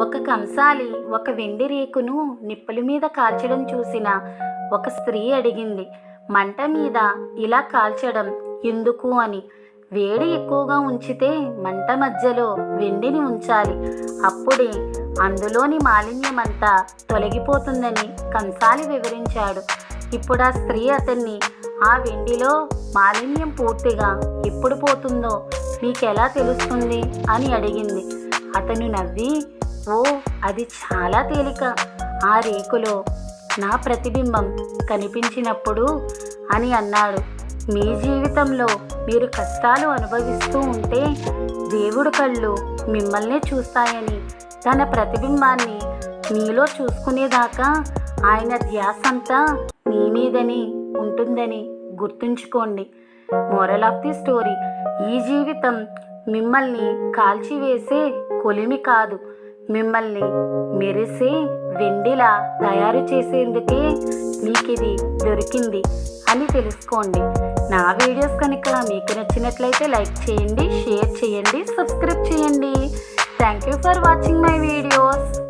ఒక కంసాలి ఒక వెండి రేకును నిప్పుల మీద కాల్చడం చూసిన ఒక స్త్రీ అడిగింది మంట మీద ఇలా కాల్చడం ఎందుకు అని? వేడి ఎక్కువగా ఉంచితే మంట మధ్యలో వెండిని ఉంచాలి. అప్పుడే అందులోని మాలిన్యమంతా తొలగిపోతుందని కంసాలి వివరించాడు. ఇప్పుడు ఆ స్త్రీ అతన్ని ఆ వెండిలో మాలిన్యం పూర్తిగా ఎప్పుడు పోతుందో మీకెలా తెలుస్తుంది? అని అడిగింది. అతను నవ్వి ఓ అది చాలా తేలిక. ఆ రేకులో నా ప్రతిబింబం కనిపించినప్పుడు అని అన్నాడు. మీ జీవితంలో మీరు కష్టాలు అనుభవిస్తూ ఉంటే దేవుడు కళ్ళు మిమ్మల్నే చూస్తాయని తన ప్రతిబింబాన్ని మీలో చూసుకునేదాకా ఆయన ధ్యాసంతా మీ మీదని ఉంటుందని గుర్తుంచుకోండి. మోరల్ ఆఫ్ ది స్టోరీ ఈ జీవితం మిమ్మల్ని కాల్చివేసే కొలిమి కాదు. మిమ్మల్ని మెరిసే వెండిలా తయారు చేసేందుకే మీకు ఇది దొరికింది అని తెలుసుకోండి. నా వీడియోస్ కనుక మీకు నచ్చినట్లయితే లైక్ చేయండి షేర్ చేయండి సబ్స్క్రైబ్ చేయండి. Thank you for watching my videos.